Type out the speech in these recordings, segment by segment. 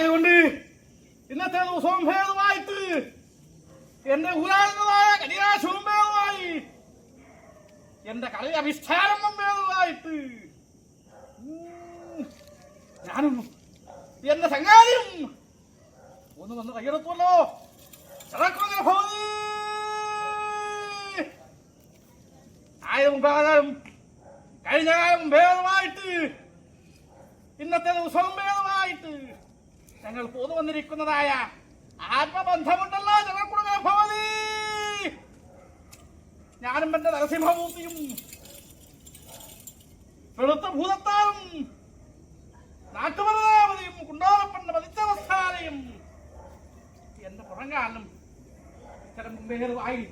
ആയതുകൊണ്ട് ഇന്നത്തെ ദിവസവും ഭേദമായിട്ട് എന്റെ ഊരാളുകളായ കടിയാശവും ഭേദമായി എന്റെ കളി അഭിഷ്ഠാനം ഭേദമായിട്ട്. ഞാനും എന്റെ സംഗാതിയും ഒന്ന് വന്ന് കയ്യെടുത്തുവല്ലോ. ആയിരം കാലം കഴിഞ്ഞ കാലം ഭേദമായിട്ട് ഇന്നത്തെ ദിവസവും ഭേദമായിട്ട് ഞങ്ങൾ പോന്നു വന്നിരിക്കുന്നതായ ആത്മബന്ധമുണ്ടല്ലോ ജനക്കുടുങ്ങ ഭവതി. ഞാനും എന്റെ നരസിംഹമൂർത്തിയും വെളുത്ത ഭൂതത്താലും നാട്ടുപരദേവതയും കുണ്ടോളപ്പന്റെ പതിച്ചവസ്ഥാനയും എന്റെ പുറങ്കാലും ഇത്തരം മുമ്പേറുവായി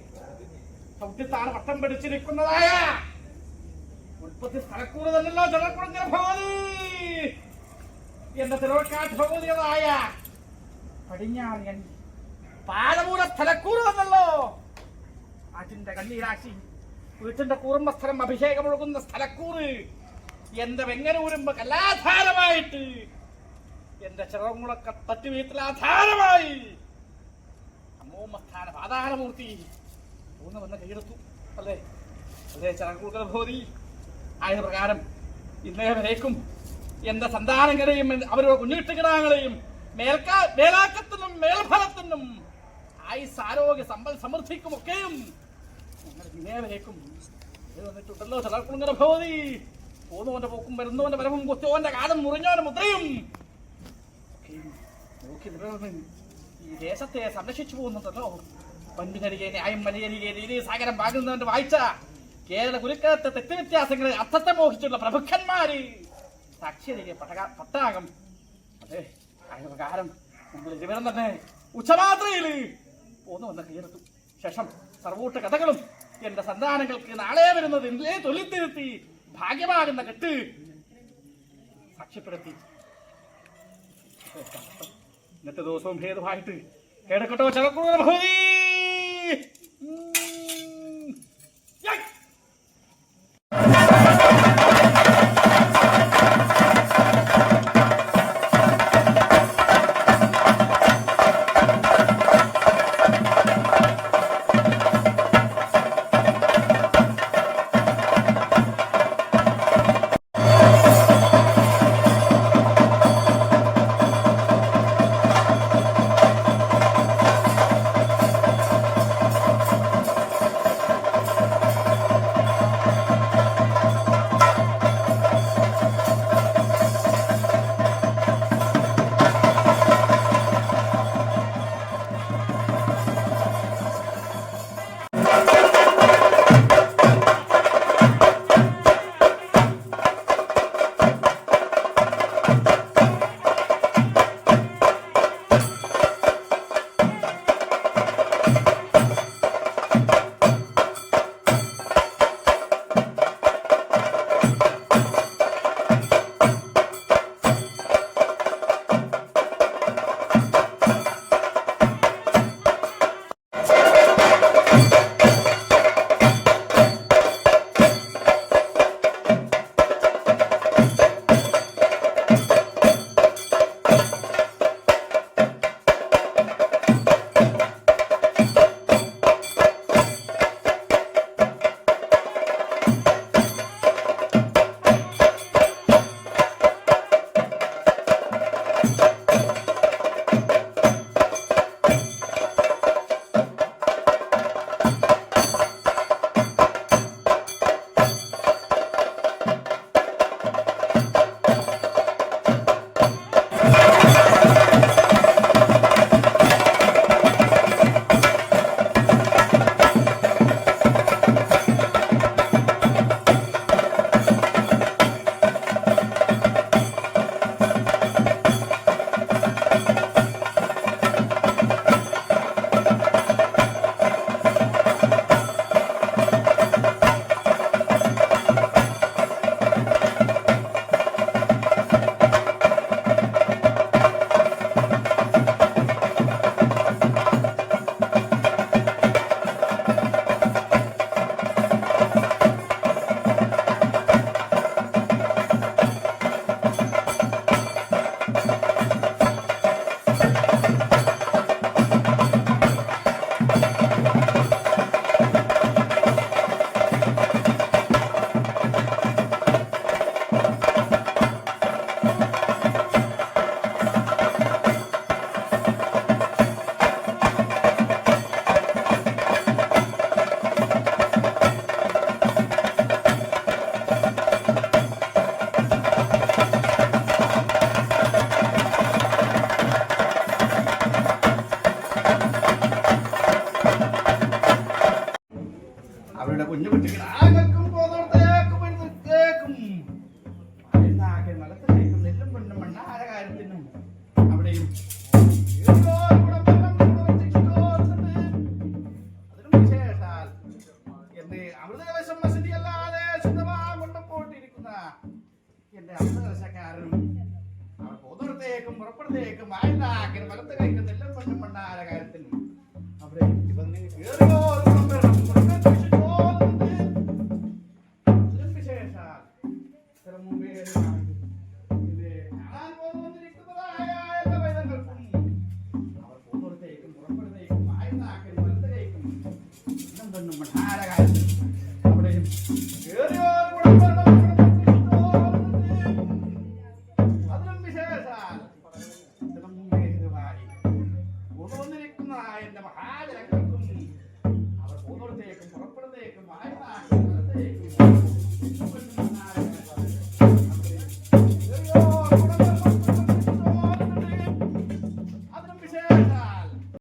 ചവിട്ടിത്താണ് വട്ടം പിടിച്ചിരിക്കുന്നതായ ഉൽപ്പത്തി സ്ഥലക്കൂറ് തന്നല്ലോ ജനക്കുടുങ്ങ ഭവതി. എന്റെ തിരുവക്കാട്ട് ഭഗവതിയതായ പടിഞ്ഞാറിയൻ പാലമൂല സ്ഥലക്കൂറ് വന്നല്ലോ. അതിന്റെ കണ്ണീരാശി വീട്ടിന്റെ കൂറുമ്പസ്ഥലം അഭിഷേകമൊഴുകുന്ന സ്ഥലക്കൂറ് എന്റെ വെങ്ങനൂരുമ്പ് കലാധാരമായിട്ട് എന്റെ ചിറമുളക്ക തട്ടി വീട്ടിലാധാരമായി അമ്മൂമ്മസ്ഥാന ആധാരമൂർത്തി ഊന്ന് വന്ന് കൈയെടുത്തു. അല്ലേ? അല്ലേ ചിറകുൾക്കൽ ഭൂതി? ആയ പ്രകാരം ഇന്നേ വരേക്കും. എന്റെ സന്താനങ്ങളെയും അവരുടെ കുഞ്ഞുട്ടിക്കിടാങ്ങളെയും മേൽക്കാ മേലാക്കത്തിനും മേൽഫലത്തിനും ആയുസ് ആരോഗ്യ സമ്പൽ സമൃദ്ധിക്കും ഒക്കെയും ഞങ്ങൾ ഇന്നേ വരേക്കും ഇത് വന്നിട്ടുണ്ടല്ലോ. ചിലർക്കുങ്ങനെ ഭഗവതി പോന്നവന്റെ പോക്കും വരുന്നവന്റെ വരവും കൊച്ചോന്റെ കാലം മുറിഞ്ഞവന്റെ മുദ്രയും നോക്കി ഈ ദേശത്തെ സംരക്ഷിച്ചു പോകുന്നുണ്ടല്ലോ. പൻപിനരികെ ന്യായം മലയരികെ നീതി സാഗരം പാകുന്നവന്റെ വായിച്ച കേരള കുരുക്കത്തെ തെറ്റ് വ്യത്യാസങ്ങളെ അർത്ഥത്തെ മോഹിച്ചുള്ള പ്രഭുക്കന്മാര്. സാക്ഷിയരികെ പട്ടക പട്ടാകം അതെ ആയ പ്രകാരം നമ്മൾ ഇരുവരും തന്നെ ഉച്ചമാത്രയിൽ പോന്നു വന്ന കയ്യെടുത്തു. ശേഷം സർവൂട്ട കഥകളും എന്റെ സന്താനങ്ങൾക്ക് നാളെ വരുന്നത് എന്തേ തൊല്ലിത്തിരുത്തി ഭാഗ്യമാകുന്ന കെട്ട് സാക്ഷ്യപ്പെടുത്തി. ഇന്നത്തെ ദിവസവും ഭേദമായിട്ട് കേടക്കട്ടോ ചലക്കൂട ഭൂതി பண்ணும் அழகாக அப்படி